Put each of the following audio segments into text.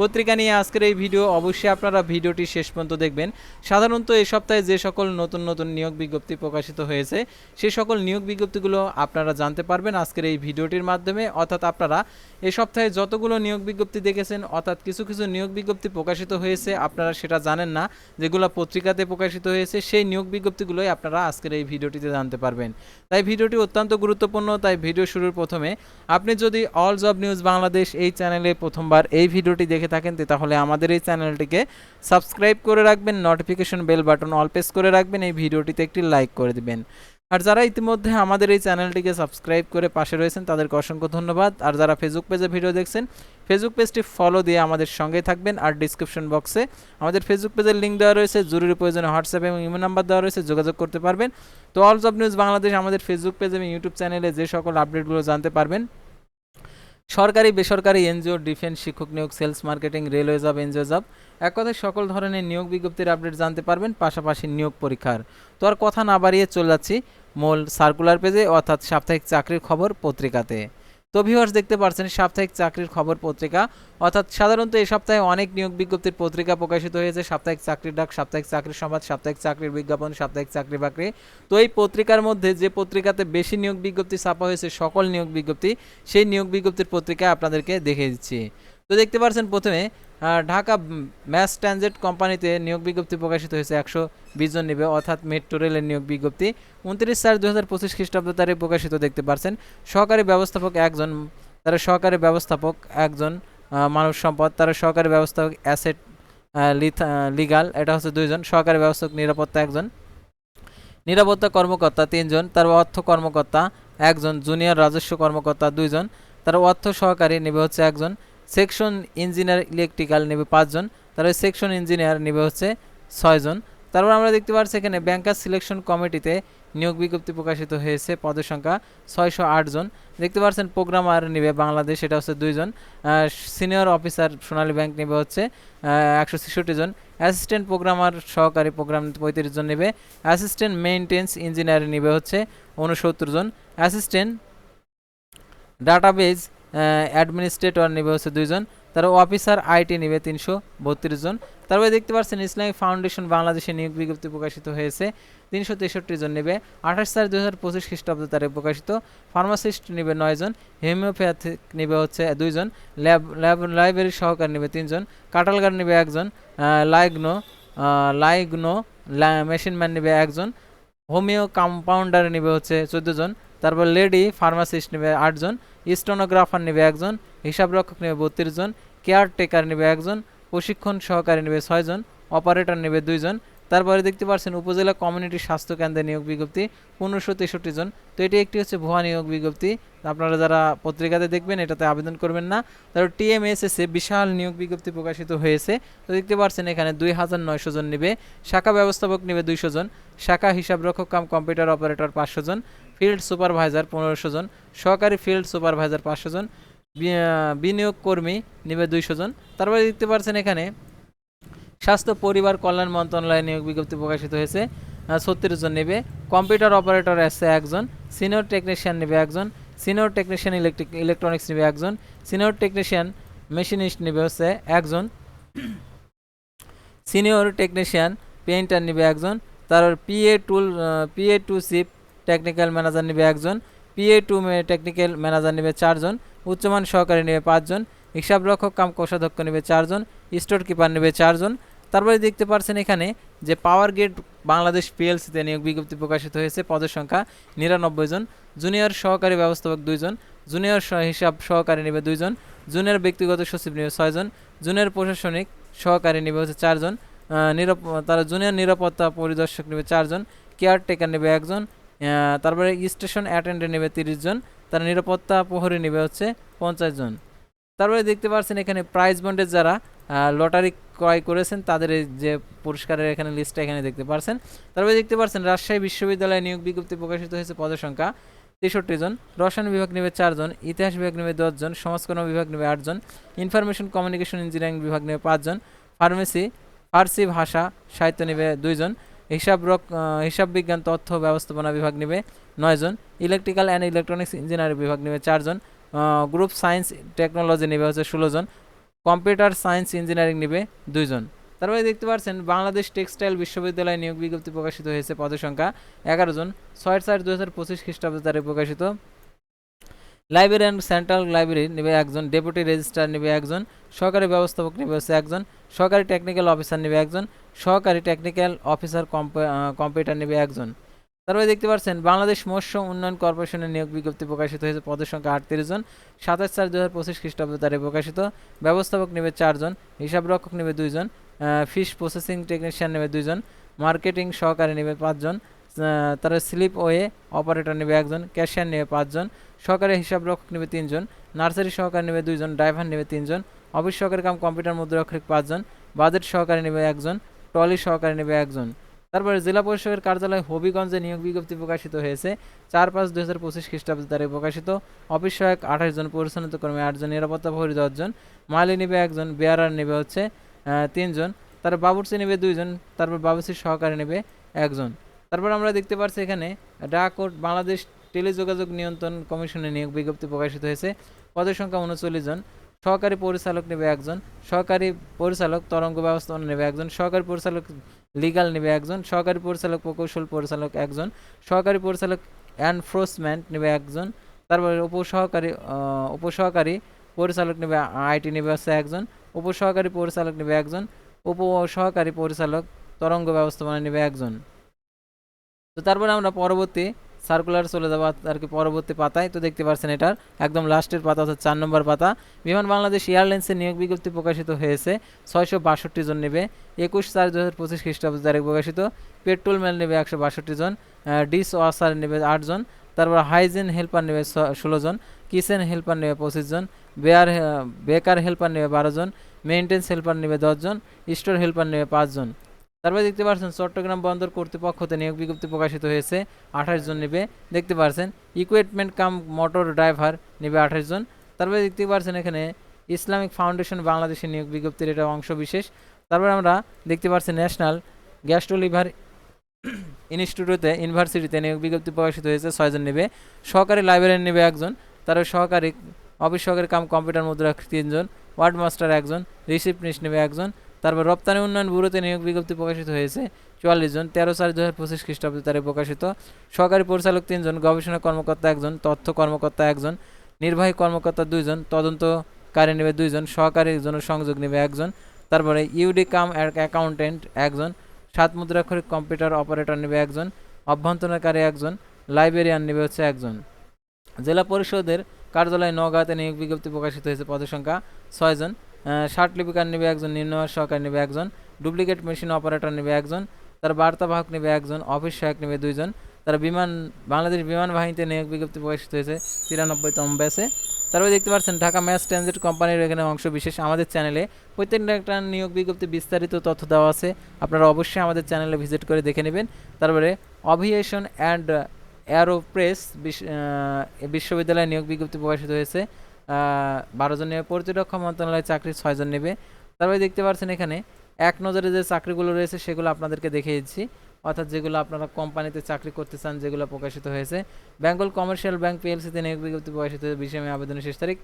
পত্রিকা নিয়ে আজকের এই ভিডিও। অবশ্যই আপনারা ভিডিওটি শেষ পর্যন্ত দেখবেন। সাধারণত এই সপ্তাহে যে সকল নতুন নতুন নিয়োগ বিজ্ঞপ্তি প্রকাশিত হয়েছে সেই সকল নিয়োগ বিজ্ঞপ্তিগুলো আপনারা জানতে পারবেন আজকের এই ভিডিওটির মাধ্যমে। অর্থাৎ আপনারা এই সপ্তাহে যতগুলো নিয়োগ বিজ্ঞপ্তি দেখেছেন, অর্থাৎ কিছু কিছু নিয়োগ বিজ্ঞপ্তি প্রকাশিত হয়েছে, আপনারা সেটা জানেন না, যেগুলো পত্রিকাতে প্রকাশিত হয়েছে, সেই নিয়োগ বিজ্ঞপ্তিগুলোই আপনারা আজকের এই ভিডিওটিতে জানতে পারবেন। তাই ভিডিওটি অত্যন্ত গুরুত্বপূর্ণ, তাই ভিডিও শুরুর প্রথমে আপনি যদি অল জব নিউজ বাংলাদেশ এই চ্যানেলে প্রথমবার এই ভিডিওটি দেখে থাকেন, তো তাহলে আমাদের এই চ্যানেলটিকে সাবস্ক্রাইব করে রাখবেন notification bell button all press করে রাখবেন, এই ভিডিওটিতে একটি লাইক করে দিবেন। আর যারা ইতিমধ্যে আমাদের এই চ্যানেলটিকে সাবস্ক্রাইব করে পাশে রয়েছেন, তাদেরকে অসংখ্য ধন্যবাদ। আর যারা ফেসবুক পেজে ভিডিও দেখছেন ফেসবুক পেজটি ফলো দিয়ে আমাদের সঙ্গে থাকবেন, আর ডিসক্রিপশন বক্সে আমাদের ফেসবুক পেজের লিঙ্ক দেওয়া রয়েছে, জরুরি প্রয়োজনে হোয়াটসঅ্যাপ এবং ইমেল নাম্বার দেওয়া রয়েছে, যোগাযোগ করতে পারবেন। তো অল জব নিউজ বাংলাদেশ আমাদের ফেসবুক পেজ এবং ইউটিউব চ্যানেলে যে সকল আপডেটগুলো জানতে পারবেন সরকারি, বেসরকারি, এনজিও, ডিফেন্স, শিক্ষক নিয়োগ, sales marketing, railway job, NGO job, এক কথায় সকল ধরনের নিয়োগ বিজ্ঞপ্তির আপডেট জানতে পারবেন, পাশাপাশি নিয়োগ পরীক্ষার। তো আর কথা না বাড়িয়ে চলে যাচ্ছি মূল সার্কুলার পেজে, অর্থাৎ সাপ্তাহিক চাকরির খবর পত্রিকাতে। তো ভিউয়ার্স দেখতে পারছেন সাপ্তাহিক চাকরির খবর পত্রিকা। অর্থাৎ সাধারণত এই সপ্তাহে অনেক নিয়োগ বিজ্ঞপ্তির পত্রিকা প্রকাশিত হয়েছে। সাপ্তাহিক চাকরির ডাক, সাপ্তাহিক চাকরির সংবাদ, সাপ্তাহিক চাকরির বিজ্ঞাপন, সাপ্তাহিক চাকরি বাকরি। তো এই পত্রিকার মধ্যে যে পত্রিকাতে বেশি নিয়োগ বিজ্ঞপ্তি ছাপা হয়েছে, সকল নিয়োগ বিজ্ঞপ্তি, সেই নিয়োগ বিজ্ঞপ্তির পত্রিকা আপনাদেরকে দেখে দিচ্ছি। তো দেখতে পাচ্ছেন প্রথমে ঢাকা ম্যাস ট্রানজিট কোম্পানিতে নিয়োগ বিজ্ঞপ্তি প্রকাশিত হয়েছে একশো বিশ জন নেবে, অর্থাৎ মেট্রো রেলের নিয়োগ বিজ্ঞপ্তি উনত্রিশ চার দু হাজার পঁচিশ খ্রিস্টাব্দ তারিখে প্রকাশিত দেখতে পাচ্ছেন সহকারী ব্যবস্থাপক একজন, তারা সহকারী ব্যবস্থাপক একজন মানব সম্পদ, তারা সহকারী ব্যবস্থাপক অ্যাসেট লিথা লিগাল, এটা হচ্ছে দুইজন, সহকারী ব্যবস্থাপক নিরাপত্তা একজন, নিরাপত্তা কর্মকর্তা তিনজন, তার অর্থ কর্মকর্তা একজন, জুনিয়র রাজস্ব কর্মকর্তা দুইজন, তার অর্থ সহকারী নেবে হচ্ছে একজন সেকশন ইঞ্জিনিয়ার ইলেকট্রিক্যাল নেবে পাঁচজন তার সেকশন ইঞ্জিনিয়ার নেবে হচ্ছে ছয়জন। তারপর আমরা দেখতে পাচ্ছি এখানে ব্যাংকার সিলেকশন কমিটিতে নিয়োগ বিজ্ঞপ্তি প্রকাশিত হয়েছে, পদের সংখ্যা ছয়শো জন দেখতে পাচ্ছেন প্রোগ্রামার নেবে বাংলাদেশ, এটা হচ্ছে দুইজন। সিনিয়র অফিসার সোনালী ব্যাংক নেবে হচ্ছে একশো ছেষট্টি জন অ্যাসিস্ট্যান্ট প্রোগ্রামার সহকারী প্রোগ্রাম পঁয়ত্রিশ জন নেবে। অ্যাসিস্ট্যান্ট মেইনটেন্স ইঞ্জিনিয়ার নেবে হচ্ছে উনসত্তর জন অ্যাসিস্ট্যান্ট ডাটাবেজ অ্যাডমিনিস্ট্রেটর নেবে হচ্ছে দুইজন তারপর অফিসার আইটি নেবে তিনশো বত্রিশ জন। তারপরে দেখতে পাচ্ছেন ইসলামিক ফাউন্ডেশন বাংলাদেশে নিয়োগ বিজ্ঞপ্তি প্রকাশিত হয়েছে, তিনশো তেষট্টি জন নেবে। আঠাশ চার দুই হাজার পঁচিশ খ্রিস্টাব্দ তারিখে প্রকাশিত ফার্মাসিস্ট নেবে নয় জন হোমিওপ্যাথিক নেবে হচ্ছে দুইজন ল্যাব ল্যাব লাইব্রেরি সহকার নেবে তিনজন কাটালগার নেবে একজন লাইগনো লাইগনো মেশিন ম্যান নেবে একজন, হোমিও কম্পাউন্ডার নেবে হচ্ছে চোদ্দ জন, তারপর লেডি ফার্মাসিস্ট নেবে আটজন স্টোনোগ্রাফার নেবে একজন, হিসাবরক্ষক নেবে বত্রিশ জন, কেয়ারটেকার নেবে একজন, প্রশিক্ষণ সহকারী নেবে ছয়জন অপারেটর নেবে দুইজন তারপরে দেখতে পাচ্ছেন উপজেলা কমিউনিটি স্বাস্থ্য কেন্দ্রে নিয়োগ বিজ্ঞপ্তি পনেরোশো তেষট্টি জন। তো এটি একটি হচ্ছে ভুয়া নিয়োগ বিজ্ঞপ্তি। আপনারা যারা পত্রিকাতে দেখবেন এটাতে আবেদন করবেন না। তারপর টিএমএসএসে বিশাল নিয়োগ বিজ্ঞপ্তি প্রকাশিত হয়েছে। তো দেখতে পাচ্ছেন এখানে দুই হাজার নয়শো জন নেবে। শাখা ব্যবস্থাপক নেবে দুইশো জন। শাখা হিসাবরক্ষক কাম কম্পিউটার অপারেটর পাঁচশো জন। ফিল্ড সুপারভাইজার পনেরোশো জন, সহকারী ফিল্ড সুপারভাইজার পাঁচশো জন বিনিয়োগ কর্মী নেবে দুইশো জন। তারপরে দেখতে পাচ্ছেন এখানে স্বাস্থ্য, পরিবার, কল্যাণ মন্ত্রণালয়ে নিয়োগ বিজ্ঞপ্তি প্রকাশিত হয়েছে। ছত্রিশ জন নেবে। কম্পিউটার অপারেটর আছে একজন, সিনিয়র টেকনিশিয়ান নেবে একজন, সিনিয়র টেকনিশিয়ান ইলেকট্রিক ইলেকট্রনিক্স নেবে একজন, সিনিয়র টেকনিশিয়ান মেশিনিস্ট নেবে হচ্ছে একজন, সিনিয়র টেকনিশিয়ান পেইন্টার নেবে একজন, তারপর PA to PA to ship technical manager নেবে একজন পিএ টু টেকনিক্যাল ম্যানেজার নেবে চারজন, উচ্চমান সহকারী নেবে পাঁচজন, হিসাবরক্ষক, কাম কোষাধ্যক্ষ নেবে চারজন স্টোর কিপার নেবে চারজন। তারপরে দেখতে পাচ্ছেন এখানে যে পাওয়ার গ্রেড বাংলাদেশ পিএলসিতে নিয়োগ বিজ্ঞপ্তি প্রকাশিত হয়েছে, পদের সংখ্যা নিরানব্বই জন জুনিয়র সহকারী ব্যবস্থাপক দুইজন জুনিয়র হিসাব সহকারী নেবে দুইজন জুনিয়র ব্যক্তিগত সচিব নেবে ছয়জন জুনিয়র প্রশাসনিক সহকারী নেবে হচ্ছে চারজন নিরাপ তারা জুনিয়র নিরাপত্তা পরিদর্শক নেবে চারজন কেয়ারটেকার নেবে একজন তারপরে স্টেশন অ্যাটেন্ডে নেবে তিরিশ জন, তারা নিরাপত্তা প্রহরী নেবে হচ্ছে পঞ্চাশ জন। তারপরে দেখতে পাচ্ছেন এখানে প্রাইজ বন্ডের যারা লটারি ক্রয় করেছেন, তাদের যে পুরস্কারের এখানে লিস্টটা এখানে দেখতে পাচ্ছেন তারপরে দেখতে পাচ্ছেন রাজশাহী বিশ্ববিদ্যালয়ে নিয়োগ বিজ্ঞপ্তি প্রকাশিত হয়েছে পদের সংখ্যা তেষট্টি জন। রসায়ন বিভাগ নেবে চারজন ইতিহাস বিভাগ নেবে দশজন সমাজকর্ম বিভাগ নেবে আটজন ইনফরমেশন কমিউনিকেশন ইঞ্জিনিয়ারিং বিভাগ নেবে পাঁচজন ফার্মেসি ফার্সি ভাষা সাহিত্য নেবে দুইজন হিসাব হিসাব বিজ্ঞান, তথ্য ব্যবস্থাপনা বিভাগ নেবে নয় জন। ইলেকট্রিক্যাল অ্যান্ড ইলেকট্রনিক্স ইঞ্জিনিয়ারিং বিভাগ নেবে চারজন গ্রুপ সায়েন্স টেকনোলজি নেবে হচ্ছে ষোলো জন। কম্পিউটার সায়েন্স ইঞ্জিনিয়ারিং নেবে দুইজন তারপরে দেখতে পাচ্ছেন, বাংলাদেশ টেক্সটাইল বিশ্ববিদ্যালয় নিয়োগ বিজ্ঞপ্তি প্রকাশিত হয়েছে পদের সংখ্যা এগারো জন। ছয় চার দু হাজার পঁচিশ খ্রিস্টাব্দে তারিখ প্রকাশিত। লাইব্রেরি অ্যান্ড সেন্ট্রাল লাইব্রেরি নেবে একজন ডেপুটি রেজিস্ট্রার নেবে একজন সহকারী ব্যবস্থাপক নেবে হচ্ছে একজন সহকারী টেকনিক্যাল অফিসার নেবে একজন সহকারী টেকনিক্যাল অফিসার কম্পিউটার নেবে একজন। তারপরে দেখতে পাচ্ছেন, বাংলাদেশ মৎস্য উন্নয়ন কর্পোরেশনের নিয়োগ বিজ্ঞপ্তি প্রকাশিত হয়েছে, পদের সংখ্যা আটত্রিশ জন। সাতাশ চার দু হাজার পঁচিশ খ্রিস্টাব্দ তারিখে প্রকাশিত। ব্যবস্থাপক নেবে চারজন হিসাবরক্ষক নেবে দুইজন ফিশ প্রসেসিং টেকনিশিয়ান নেবে দুইজন মার্কেটিং সহকারী নেবে পাঁচজন তারা স্লিপ ওয়ে অপারেটর নেবে একজন ক্যাশিয়ার নেবে পাঁচজন সহকারী হিসাবরক্ষক নেবে তিনজন নার্সারি সহকারী নেবে দুইজন ড্রাইভার নেবে তিনজন অফিস সহকারী কাম কম্পিউটার মুদ্রাক্ষরিক পাঁচজন বাজেট সহকারী নেবে একজন টলি সহকারী নেবে একজন। তারপরে জেলা পরিষদের কার্যালয় হবিগঞ্জে নিয়োগ বিজ্ঞপ্তি প্রকাশিত হয়েছে। চার পাঁচ দুই হাজার পঁচিশ খ্রিস্টাব্দ তারিখে প্রকাশিত। অফিস সহায়ক আঠাশ জন পরিচালিত কর্মী আটজন নিরাপত্তা প্রহরী দশজন মালি নেবে একজন, বেয়ারার নেবে হচ্ছে তিনজন তারপর বাবুর্চি নেবে দুইজন তারপর বাবুর্চির সহকারী নেবে একজন। তারপর আমরা দেখতে পাচ্ছি এখানে ডাকোট বাংলাদেশ টেলিযোগাযোগ নিয়ন্ত্রণ কমিশনের নিয়োগ বিজ্ঞপ্তি প্রকাশিত হয়েছে। পদের সংখ্যা উনচল্লিশ জন। সহকারী পরিচালক নেবে একজন, সহকারী পরিচালক তরঙ্গ ব্যবস্থাপনা নেবে একজন, সহকারী পরিচালক লিগাল নেবে একজন, সহকারী পরিচালক প্রকৌশল পরিচালক একজন, সহকারী পরিচালক এনফোর্সমেন্ট নেবে একজন, তারপরে উপসহকারী উপসহকারী পরিচালক নেবে আইটি নেবে হচ্ছে একজন, উপসহকারী পরিচালক নেবে একজন উপ সহকারী পরিচালক তরঙ্গ ব্যবস্থাপনা নেবে একজন। তো তারপরে আমরা পরবর্তী সার্কুলার চলে যাব আর কি পরবর্তী পাতায়, তো দেখতে পাচ্ছেন এটার একদম লাস্টের পাতা অর্থাৎ চার নম্বর পাতা। বিমান বাংলাদেশ এয়ারলাইন্সের নিয়োগ বিজ্ঞপ্তি প্রকাশিত হয়েছে, ছয়শো বাষট্টি জন নেবে। একুশ চার দু হাজার পঁচিশ খ্রিস্টাব্দ তারিখ প্রকাশিত, পেট্রোল ম্যান নেবে একশো বাষট্টি জন ডিস ওয়াসার নেবে আটজন তারপর হাইজিন হেল্পার নেবে ষোলো জন কিচেন হেল্পার নেবে পঁচিশ জন, বেয়ার বেকার হেল্পার নেবে বারো জন মেনটেন্স হেল্পার নেবে দশজন স্টোর হেল্পার নেবে পাঁচজন তারপরে দেখতে পাচ্ছেন চট্টগ্রাম বন্দর কর্তৃপক্ষতে নিয়োগ বিজ্ঞপ্তি প্রকাশিত হয়েছে, আঠাশ জন নেবে। দেখতে পাচ্ছেন ইকুইপমেন্ট কাম মোটর ড্রাইভার নেবে আঠাশ জন। তারপরে দেখতে পাচ্ছেন এখানে ইসলামিক ফাউন্ডেশন বাংলাদেশের নিয়োগ বিজ্ঞপ্তির এটা অংশ বিশেষ। তারপরে আমরা দেখতে পাচ্ছি ন্যাশনাল গ্যাস্ট্রোলিভার ইনস্টিটিউটে, ইউনিভার্সিটিতে নিয়োগ বিজ্ঞপ্তি প্রকাশিত হয়েছে ছয়জন নেবে। সহকারী লাইব্রেরিয়ান নেবে একজন, তারপর সহকারী, অফিস সহকারী কাম কম্পিউটার মুদ্রা তিনজন ওয়ার্ড মাস্টার একজন রিসিপনিস্ট নেবে একজন। তারপর রপ্তানি উন্নয়ন ব্যুরোতে নিয়োগ বিজ্ঞপ্তি প্রকাশিত হয়েছে। চুয়াল্লিশ জন, তেরো চার দু হাজার পঁচিশ খ্রিস্টাব্দে তারিখে প্রকাশিত। সহকারী পরিচালক তিনজন, গবেষণা কর্মকর্তা একজন, তথ্য কর্মকর্তা একজন, নির্বাহী কর্মকর্তা দুইজন, তদন্তকারী নেবে দুইজন, সহকারী জনসংযোগ নেবে একজন, তারপরে ইউডি কাম অ্যাকাউন্টেন্ট একজন, সাত মুদ্রাক্ষরিক কম্পিউটার অপারেটর নেবে একজন, অভ্যন্তরণকারী একজন, লাইব্রেরিয়ান নেবে হচ্ছে একজন। জেলা পরিষদের কার্যালয় নওগাঁতে নিয়োগ বিজ্ঞপ্তি প্রকাশিত হয়েছে, পদের সংখ্যা ছয়জন লিপিকার নেবে একজন নির্ণয় সহকারী নেবে একজন, ডুপ্লিকেট মেশিন অপারেটর নেবে একজন, তার বার্তাবাহক নেবে একজন, অফিস সহায়ক নেবে দুইজন, তার বিমান, বাংলাদেশ বিমান বাহিনীতে নিয়োগ বিজ্ঞপ্তি প্রকাশিত হয়েছে তিরানব্বইতম ব্যাসে তারপরে দেখতে পাচ্ছেন, ঢাকা ম্যাস ট্রানজিট কোম্পানির এখানে অংশ বিশেষ আমাদের চ্যানেলে। প্রত্যেকটা একটা নিয়োগ বিজ্ঞপ্তি বিস্তারিত তথ্য দেওয়া আছে, আপনারা অবশ্যই আমাদের চ্যানেলে ভিজিট করে দেখে নেবেন। তারপরে, অভিয়েশন অ্যান্ড অ্যারোপ্রেস বিশ্ববিদ্যালয়ে নিয়োগ বিজ্ঞপ্তি প্রকাশিত হয়েছে। বারো জন নেবে প্রতিরক্ষা মন্ত্রণালয়ে চাকরি ছয়জন নেবে। তারপরে দেখতে পাচ্ছেন এখানে এক নজরে যে চাকরিগুলো রয়েছে, সেগুলো আপনাদেরকে দেখিয়েছি অর্থাৎ যেগুলো আপনারা কোম্পানিতে চাকরি করতে চান, যেগুলো প্রকাশিত হয়েছে। বেঙ্গল কমার্শিয়াল ব্যাংক পিএলসিতে নিয়োগ বিজ্ঞপ্তি প্রকাশিত হয়েছে বিশে আবেদনের শেষ তারিখ।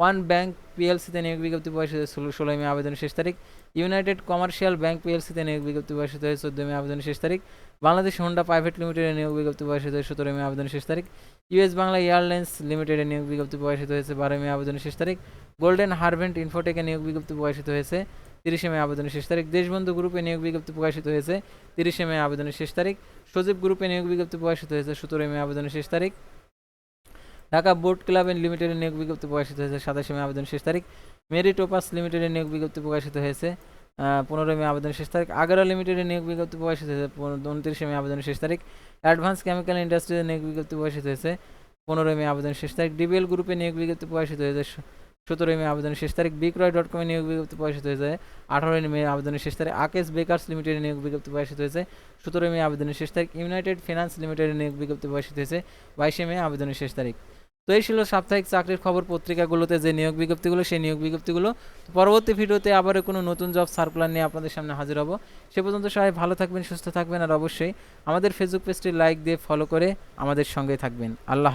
ওয়ান ব্যাংক পিএলসিতে নিয়োগ বিজ্ঞপ্তি প্রকাশিত হয়েছে ষোলোই মে আবেদনের শেষ তারিখ। ইউনাইটেড কমার্শিয়াল ব্যাংক পিএলসিতে নিয়োগ বিজ্ঞপ্তি প্রকাশিত হয়েছে চোদ্দই মে আবেদনের শেষ তারিখ। বাংলাদেশ হোন্ডা প্রাইভেট লিমিটেডের নিয়োগ বিজ্ঞপ্তি প্রকাশিত হয়েছে সতেরোই মে আবেদনের শেষ তারিখ। ইউএস বাংলা এয়ারলাইন্স লিমিটেডের নিয়োগ বিজ্ঞপ্তি প্রকাশিত হয়েছে বারোই মে আবেদনের শেষ তারিখ। গোল্ডেন হারভেন্ট ইনফোটেকে নিয়োগ বিজ্ঞপ্তি প্রকাশিত হয়েছে তিরিশে মে আবেদনের শেষ তারিখ। দেশবন্ধু গ্রুপে নিয়োগ বিজ্ঞপ্তি প্রকাশিত হয়েছে তিরিশে মে আবেদনের শেষ তারিখ। সজীব গ্রুপে নিয়োগ বিজ্ঞপ্তি প্রকাশিত হয়েছে সতেরোই মে আবেদনের শেষ তারিখ। ঢাকা বোর্ড ক্লাব লিমিটেডের নিয়োগ বিজ্ঞপ্তি প্রকাশিত হয়েছে সাতাশে মে আবেদন শেষ তারিখ। মেরিটোপাস লিমিটেডের নিয়োগ বিজ্ঞপ্তি প্রকাশিত হয়েছে পনেরোই মে আবেদন শেষ তারিখ। আগারা লিমিটেডের নিয়োগ বিজ্ঞপ্তি প্রকাশিত হয়েছে উনত্রিশে মে আবেদনের শেষ তারিখ। অ্যাডভান্স কেমিক্যাল ইন্ডাস্ট্রির নিয়োগ বিজ্ঞপ্তি প্রকাশিত হয়েছে, পনেরোই মে আবেদনের শেষ তারিখ। ডিবিএল গ্রুপে নিয়োগ বিজ্ঞপ্তি প্রকাশিত হয়েছে, সতেরোই মে আবেদনের শেষ তারিখ। বিক্রয় ডট কমে নিয়োগ বিজ্ঞপ্তি প্রকাশিত হয়েছে, আঠারোই মে আবেদনের শেষ তারিখ। আকেশ বেকার্স লিমিটেডের নিয়োগ বিজ্ঞপ্তি প্রকাশিত হয়েছে, সতেরোই মে আবেদনের শেষ তারিখ। ইউনাইটেড ফিনান্স লিমিটেডের নিয়োগ বিজ্ঞপ্তি প্রকাশিত হয়েছে, বাইশে মে আবেদনের শেষ তারিখ। তো এই ছিল সাপ্তাহিক চাকরির খবর পত্রিকাগুলোতে যে নিয়োগ বিজ্ঞপ্তিগুলো, সেই নিয়োগ বিজ্ঞপ্তিগুলো। পরবর্তী ভিডিওতে আবারও কোনো নতুন জব সার্কুলার নিয়ে আপনাদের সামনে হাজির হব। সে পর্যন্ত সবাই ভালো থাকবেন, সুস্থ থাকবেন আর অবশ্যই আমাদের ফেসবুক পেজটি লাইক দিয়ে ফলো করে আমাদের সঙ্গে থাকবেন। আল্লাহ